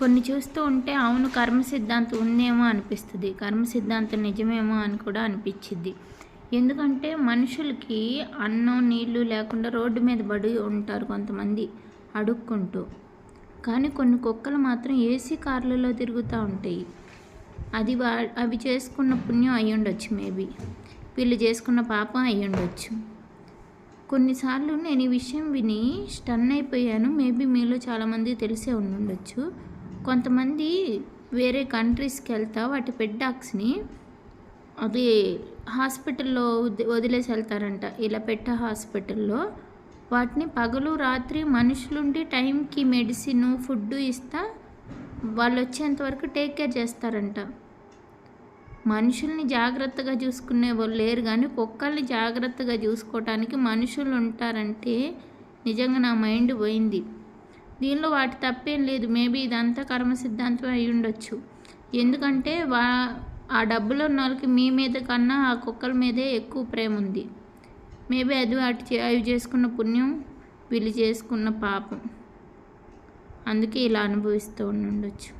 కొన్ని చూస్తూ ఉంటే అవును కర్మ సిద్ధాంతం ఉందేమో అనిపిస్తుంది. కర్మ సిద్ధాంతం నిజమేమో అని కూడా అనిపించింది ఎందుకంటే మనుషులకి అన్నం నీళ్ళు లేకుండా రోడ్డు మీద పడి ఉంటారు కొంతమంది అడుక్కుంటూ. కానీ కొన్ని కుక్కలు మాత్రం ఏసీ కార్లలో తిరుగుతూ ఉంటాయి. అది వా అవి చేసుకున్న పుణ్యం అయి ఉండొచ్చు మేబీ. వీళ్ళు చేసుకున్న పాపం అయి ఉండొచ్చు. కొన్నిసార్లు నేను ఈ విషయం విని స్టన్ అయిపోయాను. మేబీ మీలో చాలామంది తెలిసే ఉండి ఉండొచ్చు కొంతమంది వేరే కంట్రీస్కి వెళ్తా వాటి పెట్ డాగ్స్ని అది హాస్పిటల్లో వది- వదిలేసి వెళ్తారంట. ఇలా పెట్ట హాస్పిటల్లో. వాటిని పగలు రాత్రి మనుషులుండి టైంకి మెడిసిన్ ఫుడ్ ఇస్తా వాళ్ళు వచ్చేంతవరకు టేక్ కేర్ చేస్తారంట. మనుషుల్ని జాగ్రత్తగా చూసుకునే వాళ్ళు లేరు కానీ కుక్కల్ని జాగ్రత్తగా చూసుకోవటానికి మనుషులు ఉంటారంటే నిజంగా నా మైండ్ పోయింది. దీనిలో వాటి తప్పేం లేదు. మేబీ ఇదంతా కర్మ సిద్ధాంతం అయి ఉండొచ్చు. ఎందుకంటే వా ఆ డబ్బులు ఉన్న వాళ్ళకి మీ మీద కన్నా ఆ కుక్కల మీదే ఎక్కువ ప్రేమ ఉంది. మేబీ అది వాటి చే- అవి చేసుకున్న పుణ్యం వీళ్ళు చేసుకున్న పాపం. అందుకే ఇలా అనుభవిస్తూ ఉండొచ్చు